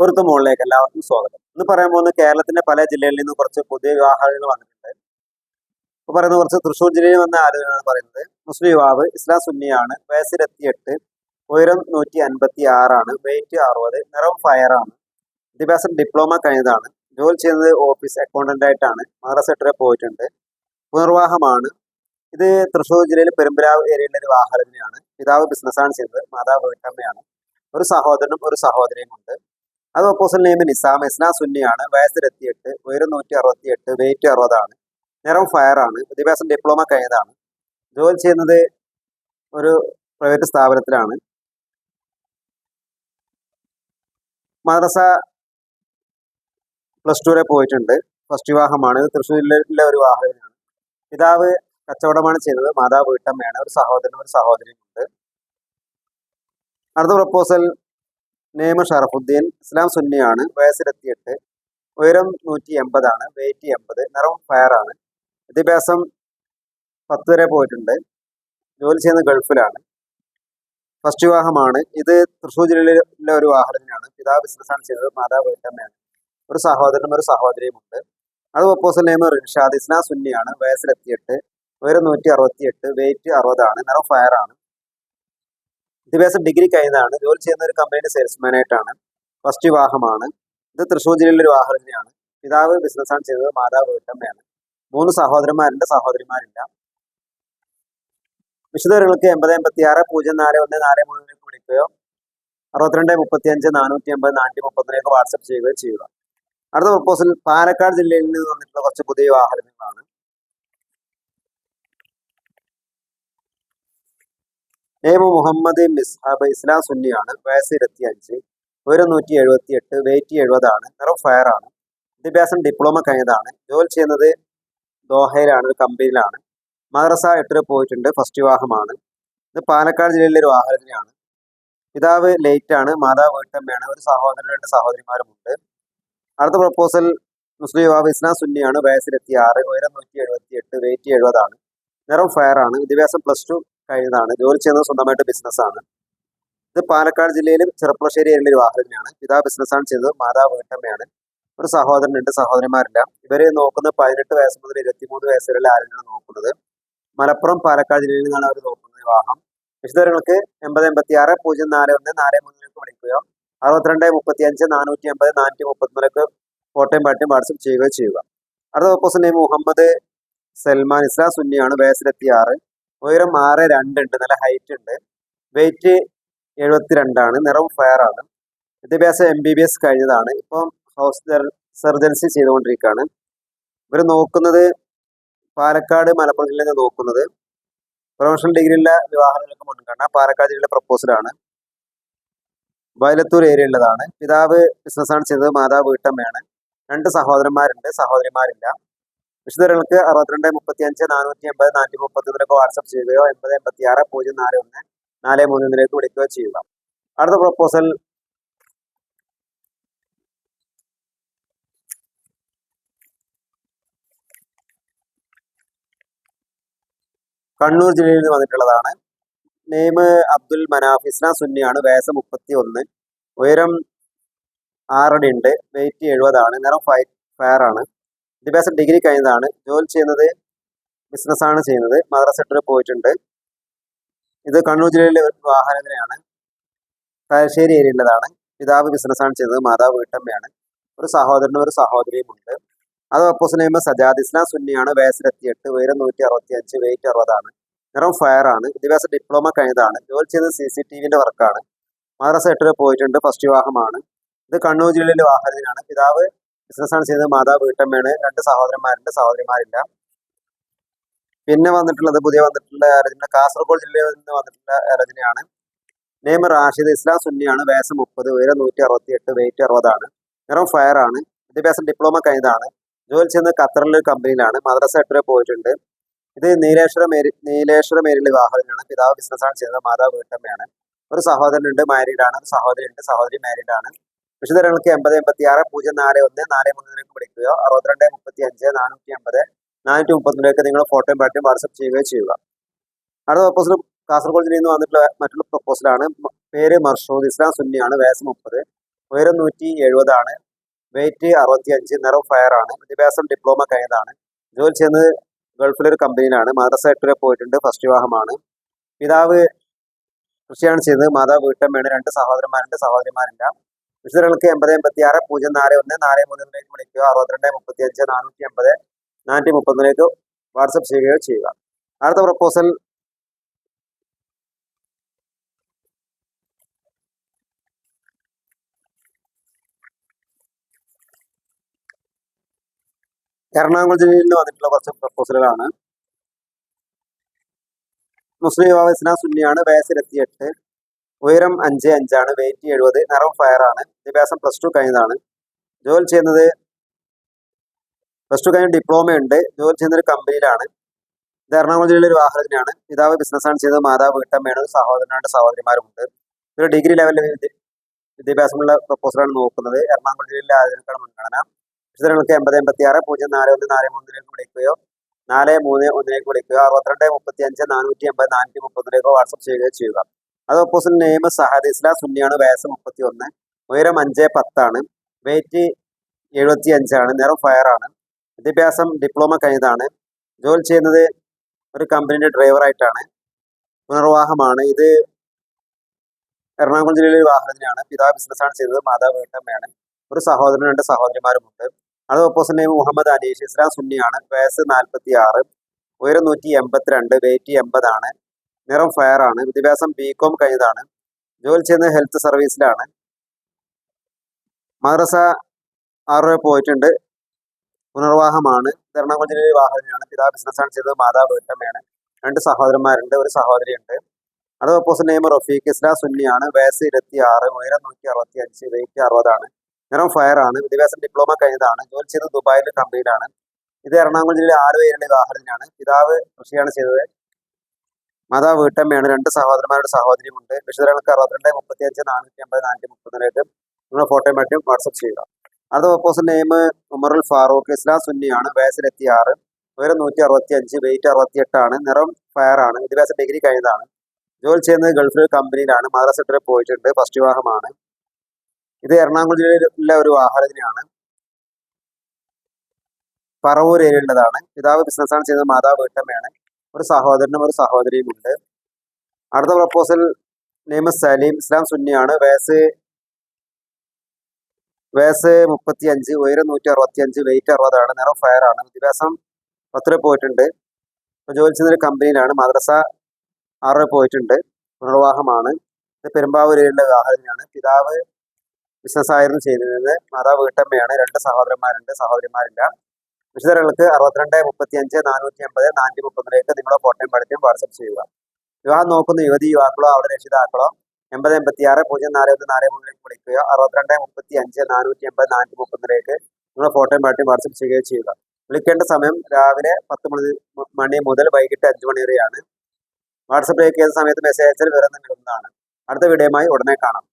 പൊരുത്ത മുകളിലേക്ക് എല്ലാവർക്കും സ്വാഗതം. ഇന്ന് പറയാൻ പോകുന്നത് കേരളത്തിന്റെ പല ജില്ലകളിൽ നിന്ന് കുറച്ച് പുതിയ വിവാഹങ്ങൾ വന്നിട്ടുണ്ട്. ഇപ്പൊ പറയുന്ന കുറച്ച് തൃശ്ശൂർ ജില്ലയിൽ വന്ന ആലോചനയാണ് പറയുന്നത്. മുസ്ലിം യുവാവ് ഇസ്ലാം സുന്നിയാണ് വയസ്സിലെത്തി എട്ട് ഉയരം നൂറ്റി അൻപത്തി ആറാണ് വെയിറ്റ് അറുപത് നിറം ഫയർ ആണ്. വിദ്യാഭ്യാസം ഡിപ്ലോമ കഴിഞ്ഞതാണ്. ജോലി ചെയ്യുന്നത് ഓഫീസ് അക്കൗണ്ടന്റ് ആയിട്ടാണ്. മദ്രസ സെക്ടറിൽ പോയിട്ടുണ്ട്. പുനർവാഹമാണ് ഇത് തൃശ്ശൂർ ജില്ലയിൽ പെരുമ്പരാവ് ഏരിയയിലെ ഒരു വാഹനത്തിനാണ് പിതാവ് ബിസിനസ്സാണ് ചെയ്യുന്നത് മാതാവ് വീട്ടമ്മയാണ്. ഒരു സഹോദരനും ഒരു സഹോദരിയും ഉണ്ട്. അത് ഓപ്പോസിറ്റ് നെയിം നിസാം. എസ്ന സുന്നിയാണ്. വയസ്സ് ഇരുപത്തിയെട്ട് ഉയരം നൂറ്റി അറുപത്തി എട്ട് വെയിറ്റ് അറുപതാണ്. നിറം ഫയർ ആണ്. വിദ്യാഭ്യാസം ഡിപ്ലോമ കഴിഞ്ഞതാണ്. ജോലി ചെയ്യുന്നത് ഒരു പ്രൈവറ്റ് സ്ഥാപനത്തിലാണ്. മദ്രസ പ്ലസ് ടു വരെ പോയിട്ടുണ്ട്. ഫസ്റ്റ് വിവാഹമാണ്. ഇത് തൃശ്ശൂർ ജില്ലയിലെ ഒരു വിവാഹമാണ്. പിതാവ് കച്ചവടമാണ് ചെയ്യുന്നത്. മാതാവ് വീട്ടമ്മയാണ്. ഒരു സഹോദരനും ഒരു സഹോദരിയും ഉണ്ട്. അടുത്ത പ്രപ്പോസൽ നെയ്മ ഷറഫുദ്ദീൻ ഇസ്ലാം സുന്നിയാണ് വയസ്സിലെത്തിയിട്ട് ഉയരം നൂറ്റി എൺപതാണ് വെയിറ്റ് എൺപത് നിറം ഫയർ ആണ്. വിദ്യാഭ്യാസം പത്ത് വരെ പോയിട്ടുണ്ട്. ജോലി ചെയ്യുന്നത് ഗൾഫിലാണ്. ഫസ്റ്റ് വിവാഹമാണ്. ഇത് തൃശ്ശൂർ ജില്ലയിലെ ഒരു വാഹനത്തിനാണ് പിതാവ് ബിസിനസ്സാണ് ചെയ്തത് മാതാവ് വീട്ടമ്മയാണ് ഒരു സഹോദരനും ഒരു സഹോദരിയും ഉണ്ട്. അത് പ്രപ്പോസൽ നെയ്മ റിൻഷാദ് ഇസ്ലാം സുന്നിയാണ് വയസ്സിലെത്തിയിട്ട് ഉയരം നൂറ്റി അറുപത്തി എട്ട് വെയിറ്റ് അറുപതാണ് നിറം ഫയർ ആണ്. വിദ്യാഭ്യാസം ഡിഗ്രി കഴിഞ്ഞതാണ്. ജോലി ചെയ്യുന്ന ഒരു കമ്പനിയുടെ സെയിൽസ്മാൻ ആയിട്ടാണ്. ഫസ്റ്റ് വിവാഹമാണ്. ഇത് തൃശ്ശൂർ ജില്ലയിലെ ഒരു വാഹനത്തിനാണ് പിതാവ് ബിസിനസ്സാണ് ചെയ്തത് മാതാവ് വീട്ടമ്മയാണ്. മൂന്ന് സഹോദരന്മാരുണ്ട്. സഹോദരിമാരില്ല. വിശദവിവരങ്ങൾക്ക് എൺപത് എൺപത്തി ആറ് പൂജ്യം നാല് ഒന്ന് നാല് മൂന്നിലേക്ക് വിളിക്കുകയോ അറുപത്തിരണ്ട് മുപ്പത്തി അഞ്ച് നാനൂറ്റി എൺപത് നാനൂറ്റി മുപ്പത്തിലേക്ക് വാട്സപ്പ് ചെയ്യുകയോ ചെയ്യുക. അടുത്ത പ്രപ്പോസൽ പാലക്കാട് ജില്ലയിൽ നിന്ന് വന്നിട്ടുള്ള കുറച്ച് പുതിയ വാഹനങ്ങളാണ് നേമ മുഹമ്മദ് മിസ്ഹാബ് ഇസ്ലാം സുന്നിയാണ് വയസ്സ് ഇരുപത്തി അഞ്ച് ഉയരം നൂറ്റി എഴുപത്തി എട്ട് വെയിറ്റ് എഴുപതാണ് നിറം ഫയർ ആണ്. വിദ്യാഭ്യാസം ഡിപ്ലോമ കഴിഞ്ഞതാണ്. ജോലി ചെയ്യുന്നത് ദോഹയിലാണ് ഒരു കമ്പനിയിലാണ് മദ്രസ എട്ടിന് പോയിട്ടുണ്ട് ഫസ്റ്റ് വിവാഹമാണ്. ഇത് പാലക്കാട് ജില്ലയിലെ ഒരു വാഹനത്തിനാണ് പിതാവ് ലേറ്റ് ആണ് മാതാവ് വീട്ടമ്മയാണ് ഒരു സഹോദരൻ രണ്ട് സഹോദരിമാരുമുണ്ട്. അടുത്ത പ്രപ്പോസൽ മുസ്ലിം യുവാവ് ഇസ്ലാം സുന്നിയാണ് വയസ്സിലെത്തി ആറ് ഉയരം നൂറ്റി എഴുപത്തി എട്ട് വെയിറ്റ് എഴുപതാണ് നിറം ഫയർ ആണ്. വിദ്യാഭ്യാസം പ്ലസ് ടു കഴിഞ്ഞതാണ് ജോലി ചെയ്യുന്നത് സ്വന്തമായിട്ട് ബിസിനസ്സാണ്. ഇത് പാലക്കാട് ജില്ലയിലും ചെറുപ്പുളശ്ശേരി ഏരിയയിലെ ഒരു തന്നെയാണ് പിതാ ബിസിനസ്സാണ് ചെയ്തത് മാതാവ് വീട്ടമ്മയാണ്. ഒരു സഹോദരൻ ഉണ്ട് സഹോദരിമാരില്ല. ഇവരെ നോക്കുന്നത് പതിനെട്ട് വയസ്സ് മുതൽ ഇരുപത്തിമൂന്ന് വയസ്സ് വരെ ആരെയാണ് നോക്കുന്നത്. മലപ്പുറം പാലക്കാട് ജില്ലയിൽ നിന്നാണ് അവർ നോക്കുന്നത് വിവാഹം വിശദങ്ങൾക്ക് എൺപത് എൺപത്തി ആറ് പൂജ്യം നാല് ഒന്ന് നാല് മൂന്നിലേക്ക് വിളിക്കുകയോ അറുപത്തിരണ്ട് മുപ്പത്തി അഞ്ച് നാനൂറ്റി എൺപത് നാനൂറ്റി മുപ്പത്തിനാലേക്ക് ഫോട്ടോയും പാട്ടും വാട്സപ്പ് ചെയ്യുകയോ ചെയ്യുക. അടുത്ത ഓപ്പോസിറ്റ് നെയിം മുഹമ്മദ് സൽമാൻ ഇസ്ലാം സുന്നിയാണ് വയസ്സിലെത്തി ആറ്. ഉയരം ആറ് രണ്ട് ഉണ്ട് നല്ല ഹൈറ്റ് ഉണ്ട്. വെയിറ്റ് എഴുപത്തിരണ്ടാണ് നിറം ഫയർ ആണ്. വിദ്യാഭ്യാസം എം ബി ബി എസ് കഴിഞ്ഞതാണ്. ഇപ്പം ഹൗസ് സർജൻസി ചെയ്തുകൊണ്ടിരിക്കുകയാണ്. ഇവർ നോക്കുന്നത് പാലക്കാട് മലപ്പുറം ജില്ലയിൽ നിന്ന് നോക്കുന്നത് പ്രൊഫഷണൽ ഡിഗ്രിയിലെ വിവാഹങ്ങൾക്ക് മുൻഗണന പാലക്കാട് ജില്ലയിലെ പ്രപ്പോസലാണ് വയലത്തൂർ ഏരിയ ഉള്ളതാണ്. പിതാവ് ബിസിനസ്സാണ് ചെയ്തത് മാതാവ് വീട്ടമ്മയാണ്. രണ്ട് സഹോദരന്മാരുണ്ട് സഹോദരിമാരില്ല. വിശദങ്ങൾക്ക് അറുപത്തിരണ്ട് മുപ്പത്തി അഞ്ച് നാനൂറ്റി എൺപത് നാനൂറ്റി മുപ്പത്തിയൊന്നിലേക്ക് വാട്സപ്പ് ചെയ്യുകയോ എൺപത് എൺപത്തി ആറ് പൂജ്യം നാല് ഒന്ന് നാല് മൂന്നിലേക്ക് വിളിക്കുകയോ ചെയ്യുക. അടുത്ത പ്രപ്പോസൽ കണ്ണൂർ ജില്ലയിൽ നിന്ന് വന്നിട്ടുള്ളതാണ്. നെയ്മ് അബ്ദുൽ മനാഫ് ഇസ്ലാം സുന്നിയാണ് വയസ്സ് മുപ്പത്തി ഒന്ന് ഉയരം ആറടി ഉണ്ട്. വെയിറ്റ് എഴുപതാണ്. നിറം ഫൈ ഫയർ ആണ്. വിദ്യാഭ്യാസം ഡിഗ്രി കഴിഞ്ഞതാണ്. ജോലി ചെയ്യുന്നത് ബിസിനസ്സാണ് ചെയ്യുന്നത്. മദ്രാസ് സെക്ടറിൽ പോയിട്ടുണ്ട്. ഇത് കണ്ണൂർ ജില്ലയിലെ ഒരു വാഹനത്തിനെയാണ് തലശ്ശേരി ഏരിയയിലുള്ളതാണ് പിതാവ് ബിസിനസ്സാണ് ചെയ്യുന്നത്. മാതാവ് വീട്ടമ്മയാണ്. ഒരു സഹോദരനും ഒരു സഹോദരിയും ഉണ്ട്. അത് ഒപ്പോസ് നെയ്മ സജാദ് ഇസ്ലാം സുന്നിയാണ് വയസ്സിലെത്തിയെട്ട് ഉയരം നൂറ്റി അറുപത്തി അഞ്ച് വെയിറ്റ് അറുപതാണ്. നിറം ഫയർ ആണ്. വിദ്യാഭ്യാസം ഡിപ്ലോമ കഴിഞ്ഞതാണ്. ജോലി ചെയ്തത് സി സി ടി വിന്റെ വർക്കാണ് മദ്രാസ് സെക്ടറിൽ പോയിട്ടുണ്ട്. ഫസ്റ്റ് വിവാഹമാണ്. ഇത് കണ്ണൂർ ജില്ലയിലെ വാഹനത്തിനാണ് പിതാവ് ബിസിനസ്സാണ് ചെയ്തത്. മാതാവ് വീട്ടമ്മയാണ്. രണ്ട് സഹോദരന്മാരുണ്ട്. സഹോദരിമാരില്ല. പിന്നെ വന്നിട്ടുള്ളത് പുതിയ വന്നിട്ടുള്ള രചന കാസർഗോഡ് ജില്ലയിൽ നിന്ന് വന്നിട്ടുള്ള രചനയാണ്. നെയ്മ് റാഷിദ് ഇസ്ലാം സുന്നിയാണ്. വയസ്സ് മുപ്പത് ഉയരം നൂറ്റി അറുപത്തി എട്ട് വെയിറ്റ് അറുപതാണ്. നിറം ഫയർ ആണ്. വിദ്യാഭ്യാസം ഡിപ്ലോമ കഴിഞ്ഞതാണ്. ജോലി ചെയ്യുന്നത് ഖത്തറിലെ കമ്പനിയിലാണ് മദ്രസ എട്ടുവരെ പോയിട്ടുണ്ട്. ഇത് നീലേശ്വര മേരി നീലേശ്വര ഏരിയയിലെ വിവാഹത്തിനാണ് പിതാവ് ബിസിനസ്സാണ് ചെയ്തത്. മാതാവ് വീട്ടമ്മയാണ്. ഒരു സഹോദരനുണ്ട് മാരീഡാണ് ഒരു സഹോദരി ഉണ്ട് സഹോദരി മാരീഡാണ് വിശദങ്ങൾക്ക് എൺപത് എൺപത്തി ആറ് പൂജ്യം നാല് ഒന്ന് നാല് മൂന്നിലേക്ക് വിളിക്കുകയോ അറുപത്തിരണ്ട് മുപ്പത്തി അഞ്ച് നാനൂറ്റി എൺപത് നാനൂറ്റി മുപ്പത്തിരണ്ടിലേക്ക് നിങ്ങൾ ഫോട്ടോയും പാട്ടും വാട്സപ്പ് ചെയ്യുകയോ ചെയ്യുക. അടുത്ത പ്രൊപ്പോസൽ കാസർഗോഡ് ജില്ലയിൽ നിന്ന് വന്നിട്ടുള്ള മറ്റുള്ള പ്രൊപ്പോസലാണ് പേര് മർഷൂദ് ഇസ്ലാം സുന്നിയാണ് വയസ്സ് മുപ്പത് ഉയരം നൂറ്റി എഴുപതാണ് വെയിറ്റ് അറുപത്തി അഞ്ച് നിറം ഫയർ ആണ് വിദ്യാഭ്യാസം ഡിപ്ലോമ കഴിഞ്ഞതാണ് ജോലി ചെയ്യുന്നത് ഗൾഫിലൊരു കമ്പനിയിലാണ് മദ്രസ എട്ട് പോയിട്ടുണ്ട് ഫസ്റ്റ് വിവാഹമാണ്. പിതാവ് കൃഷിയാണ് ചെയ്യുന്നത് മാതാവ് വീട്ടമ്മയാണ് രണ്ട് സഹോദരന്മാരുണ്ട് സഹോദരിമാരില്ല. വിശദങ്ങൾക്ക് എൺപത് എൺപത്തി ആറ് പൂജ്യം നാല് ഒന്ന് നാല് മൂന്നിലേക്ക് വിളിക്കുകയോ അറുപത്തിരണ്ട് മുപ്പത്തി അഞ്ച് നാനൂറ്റി എൺപത് നാനൂറ്റി മുപ്പത്തിലേക്ക് വാട്സപ്പ് ചെയ്യുകയോ ചെയ്യുക. അടുത്ത പ്രപ്പോസൽ. എറണാകുളം ജില്ലയിൽ നിന്ന് വന്നിട്ടുള്ള കുറച്ച് പ്രപ്പോസലുകളാണ്. മുസ്ലിം യുവാവ് സുന്നിയാണ് വയസ്സ് ഇരുപത്തിയെട്ട് ഉയരം അഞ്ച് അഞ്ചാണ് വെയിറ്റ് എഴുപത് നിറം ഫയർ ആണ്. വിദ്യാഭ്യാസം പ്ലസ് ടു കഴിഞ്ഞതാണ്. ജോലി ചെയ്യുന്നത് പ്ലസ് ടു കഴിഞ്ഞ ഡിപ്ലോമ ഉണ്ട്. ജോലി ചെയ്യുന്ന ഒരു കമ്പനിയിലാണ് ഇത് എറണാകുളം ജില്ലയിലെ ഒരു വാഹനത്തിനാണ്. പിതാവ് ബിസിനസ്സാണ് ചെയ്തത് മാതാവ് വീട്ടമ്മയാണ് ഒരു സഹോദരനുണ്ട് സഹോദരിമാരുമുണ്ട്. ഒരു ഡിഗ്രി ലെവലിൽ വിദ്യാഭ്യാസമുള്ള പ്രപ്പോസലാണ് നോക്കുന്നത്. എറണാകുളം ജില്ലയിലെ ആദ്യക്കാണ് മുൻഗണന. വിശദങ്ങൾക്ക് എൺപത് എൺപത്തി ആറ് പൂജ്യം നാല് ഒന്ന് നാല് മൂന്നിലേക്ക് വിളിക്കുകയോ നാല് മൂന്ന് ഒന്നിലേക്ക് വിളിക്കുകയോ അറുപത്തിരണ്ട് മുപ്പത്തി അഞ്ച് നാനൂറ്റി എൺപത് നാനൂറ്റി മുപ്പതിലേക്കോ വാട്സപ്പ് ചെയ്യുകയോ ചെയ്യുക. അത് ഓപ്പോസിറ്റ് നെയിം സഹാദ് ഇസ്ലാ സുന്നിയാണ് വയസ്സ് മുപ്പത്തി ഒന്ന് ഉയരം അഞ്ച് പത്താണ് വെയിറ്റ് എഴുപത്തി അഞ്ചാണ് നിറം ഫയർ ആണ് വിദ്യാഭ്യാസം ഡിപ്ലോമ കഴിഞ്ഞതാണ് ജോലി ചെയ്യുന്നത് ഒരു കമ്പനിയുടെ ഡ്രൈവറായിട്ടാണ് പുനർവാഹമാണ് ഇത് എറണാകുളം ജില്ലയിലെ വാഹനത്തിനാണ് പിതാവ് ബിസിനസ്സാണ് ചെയ്തത് മാതാവ് വീട്ടമ്മയാണ്. ഒരു സഹോദരനും രണ്ട് സഹോദരിമാരുമുണ്ട്. അത് ഓപ്പോസിറ്റ് നെയിം മുഹമ്മദ് അനീഷ് ഇസ്ലാം സുന്നിയാണ് വയസ്സ് നാൽപ്പത്തി ആറ് ഉയരം നൂറ്റി എൺപത്തിരണ്ട് വെയിറ്റ് എൺപതാണ് നിറം ഫയർ ആണ്. വിദ്യാഭ്യാസം ബി കോം കഴിഞ്ഞതാണ്. ജോലി ചെയ്യുന്നത് ഹെൽത്ത് സർവീസിലാണ് മദ്രസ ആറ് പോയിട്ടുണ്ട്. പുനർവാഹമാണ്. എറണാകുളം ജില്ലയിലെ വാഹനമാണ് പിതാവ് ബിസിനസ്സാണ് ചെയ്തത്. മാതാവ് വീട്ടമ്മയാണ് രണ്ട് സഹോദരന്മാരുണ്ട്. ഒരു സഹോദരിയുണ്ട്. അടുത്ത ഓപ്പോസിറ്റ് നെയിം റഫീഖ്. ഇസ്ലാ സുന്നിയാണ്. വയസ്സ് ഇരുപത്തി ആറ് ഉയരം നൂറ്റി അറുപത്തി അഞ്ച് വെയിറ്റ് അറുപതാണ്. നിറം ഫയർ ആണ്. വിദ്യാഭ്യാസം ഡിപ്ലോമ കഴിഞ്ഞതാണ്. ജോലി ചെയ്തത് ദുബായിലെ കമ്പനിയിലാണ് ഇത് എറണാകുളം ജില്ലയിലെ ആലുവയിലെ വാഹനത്തിനാണ്. പിതാവ് കൃഷിയാണ് ചെയ്തത്. മാതാവ് വീട്ടമ്മയാണ്. രണ്ട് സഹോദരന്മാരുടെ സഹോദരിയുമുണ്ട്. വിശദങ്ങൾക്ക് അറുപത്തിരണ്ട് മുപ്പത്തി അഞ്ച് നാനൂറ്റി അമ്പത് നാനൂറ്റി മുപ്പത്തിനായിട്ട് നിങ്ങൾ മറ്റും വാട്സപ്പ് ചെയ്യുക. അത് ഓപ്പോസിറ്റ് നെയിം ഉമറുൽ ഫാറൂഖ് ഇസ്ലാം സുന്നിയാണ്. വയസ്സിലെത്തി ആറ് ഉയരം നൂറ്റി അറുപത്തി അഞ്ച് വെയിറ്റ് അറുപത്തി എട്ടാണ് നിറം ഫയർ ആണ്. വിദ്യാഭ്യാസ ഡിഗ്രി കഴിഞ്ഞതാണ്. ജോലി ചെയ്യുന്നത് ഗൾഫിൽ കമ്പനിയിലാണ് മദ്രാസ് സെക്ടറിൽ പോയിട്ടുണ്ട്. ഫസ്റ്റ് വിവാഹമാണ്. ഇത് എറണാകുളം ജില്ലയിലെ ഒരു വാഹനത്തിനാണ് പറവൂർ ഏരിയയിലുള്ളതാണ്. പിതാവ് ബിസിനസ്സാണ് ചെയ്തത്. മാതാവ് വീട്ടമ്മയാണ്. ഒരു സഹോദരനും ഒരു സഹോദരിയും ഉണ്ട് അടുത്ത പ്രപ്പോസൽ നെയ്മ സലീം. ഇസ്ലാം സുന്നിയാണ്. വയസ്സ് വയസ്സ് മുപ്പത്തി അഞ്ച് ഉയരം നൂറ്റി അറുപത്തി അഞ്ച് വെയിറ്റ് അറുപതാണ്. നിറം ഫയർ ആണ്. വിദ്യാഭ്യാസം പത്ത് രൂപ പോയിട്ടുണ്ട് ജോലി ചെയ്യുന്ന ഒരു കമ്പനിയിലാണ് മദ്രസ ആറ് പോയിട്ടുണ്ട്. പുനർവാഹമാണ് ഇത് പെരുമ്പാവൂരിലുള്ള വിവാഹത്തിനാണ് പിതാവ് ബിസിനസ് ആയിരുന്നു ചെയ്തിരുന്നത് മാതാവ് വീട്ടമ്മയാണ്. രണ്ട് സഹോദരന്മാരുണ്ട്. സഹോദരിമാരില്ല. വിശദങ്ങൾക്ക് അറുപത്തിരണ്ട് മുപ്പത്തി അഞ്ച് നാനൂറ്റി അമ്പത് നാനൂറ്റി മുപ്പതിലേക്ക് നിങ്ങളുടെ ഫോട്ടോയും പഠിച്ചും വാട്സപ്പ് ചെയ്യുക. വിവാഹം നോക്കുന്ന യുവതി യുവാക്കളോ അവരുടെ രക്ഷിതാക്കളോ എൺപത് എൺപത്തി ആറ് പൂജ്യം നാല് ഒന്ന് നാല് മൂന്നിലേക്ക് വിളിക്കുക. അറുപത്തിരണ്ട് മുപ്പത്തി അഞ്ച് നാനൂറ്റി എൺപത് നാനൂറ്റി മുപ്പതിലേക്ക് നിങ്ങളുടെ ഫോട്ടോയും പഠിച്ചും വാട്സപ്പ് ചെയ്യുകയോ ചെയ്യുക. വിളിക്കേണ്ട സമയം രാവിലെ പത്ത് മണി മണി മുതൽ വൈകിട്ട് അഞ്ച് മണി വരെയാണ്. വാട്സപ്പിലേക്ക് ഏത് സമയത്ത് മെസ്സേജ് അയച്ചാൽ വിവരം നൽകുന്നതാണ് അടുത്ത വീഡിയോയുമായി ഉടനെ കാണാം.